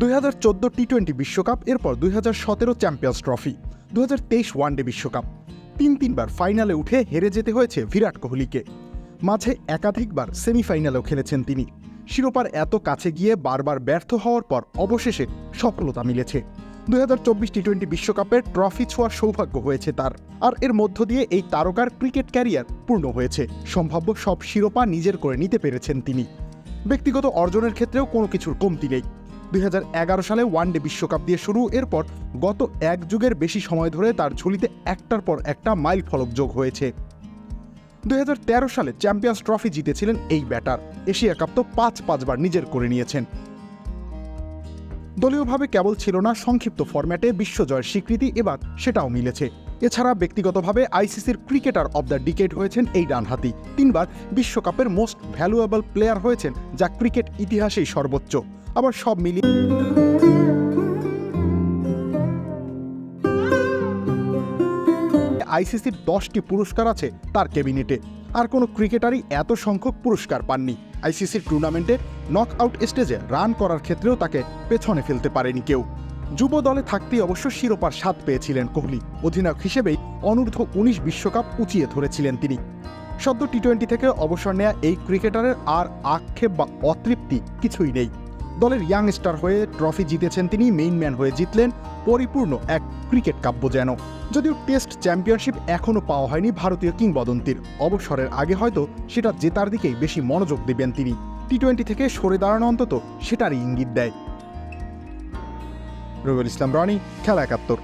দুই হাজার চোদ্দ টি টোয়েন্টি বিশ্বকাপ, এরপর দুই হাজার সতেরো চ্যাম্পিয়ন্স ট্রফি দু হাজার তেইশ ওয়ানডে বিশ্বকাপ। তিন তিনবার ফাইনালে উঠে হেরে যেতে হয়েছে বিরাট কোহলিকে। মাঝে একাধিকবার সেমিফাইনালেও খেলেছেন তিনি। শিরোপার এত কাছে গিয়ে বারবার ব্যর্থ হওয়ার পর অবশেষে সফলতা মিলেছে। দুই হাজার চব্বিশ টি টোয়েন্টি বিশ্বকাপের ট্রফি ছোঁয়ার সৌভাগ্য হয়েছে তার। আর এর মধ্য দিয়ে এই তারকার ক্রিকেট ক্যারিয়ার পূর্ণ হয়েছে। সম্ভাব্য সব শিরোপা নিজের করে নিতে পেরেছেন তিনি। ব্যক্তিগত অর্জনের ক্ষেত্রেও কোনো কিছুর কমতি নেই। দুই হাজার এগারো সালে ওয়ানডে বিশ্বকাপ দিয়ে শুরু। এরপর গত এক যুগের বেশি সময় ধরে তার ঝুলিতে একটার পর একটা মাইল ফলক যোগ হয়েছে। দুই হাজার তেরো সালে চ্যাম্পিয়ন্স ট্রফি জিতেছিলেন এই ব্যাটার। এশিয়া কাপ তো পাঁচ পাঁচবার নিজের করে নিয়েছেন। দলীয়ভাবে কেবল ছিল না, সংক্ষিপ্ত ফরম্যাটে বিশ্বজয়ের স্বীকৃতি এবার সেটাও মিলেছে। এছাড়া ব্যক্তিগতভাবে আইসিসির ক্রিকেটার অব দ্য ডিকেট হয়েছেন এই ডানহাতি। তিনবার বিশ্বকাপের মোস্ট ভ্যালুয়েবল প্লেয়ার হয়েছেন যা ক্রিকেট ইতিহাসেই সর্বোচ্চ। আবার সব মিলিয়ে আইসিসির দশটি পুরস্কার আছে তার ক্যাবিনেটে। আর কোনো ক্রিকেটারই এত সংখ্যক পুরস্কার পাননি। আইসিসির টুর্নামেন্টে নক আউট স্টেজে রান করার ক্ষেত্রেও তাকে পেছনে ফেলতে পারেনি কেউ। যুব দলে থাকতেই অবশ্য শিরোপার স্বাদ পেয়েছিলেন কোহলি। অধিনায়ক হিসেবেই অনূর্ধ্ব উনিশ বিশ্বকাপ উঁচিয়ে ধরেছিলেন তিনি। সদ্য টি টোয়েন্টি থেকে অবসর নেয়া এই ক্রিকেটারের আর আক্ষেপ বা অতৃপ্তি কিছুই নেই। দলের ইয়াং স্টার হয়ে ট্রফি জিতেছেন তিনি, মেইন ম্যান হয়ে জিতলেন পরিপূর্ণ এক ক্রিকেট কাব্য যেন। যদিও টেস্ট চ্যাম্পিয়নশিপ এখনও পাওয়া হয়নি ভারতীয় কিংবদন্তির। অবসরের আগে হয়তো সেটা জেতার দিকেই বেশি মনোযোগ দেবেন তিনি। টি টোয়েন্টি থেকে সরে দাঁড়ানো অন্তত সেটারই ইঙ্গিত দেয়। রবিউল ইসলাম, রনি, খেলা একাত্তর।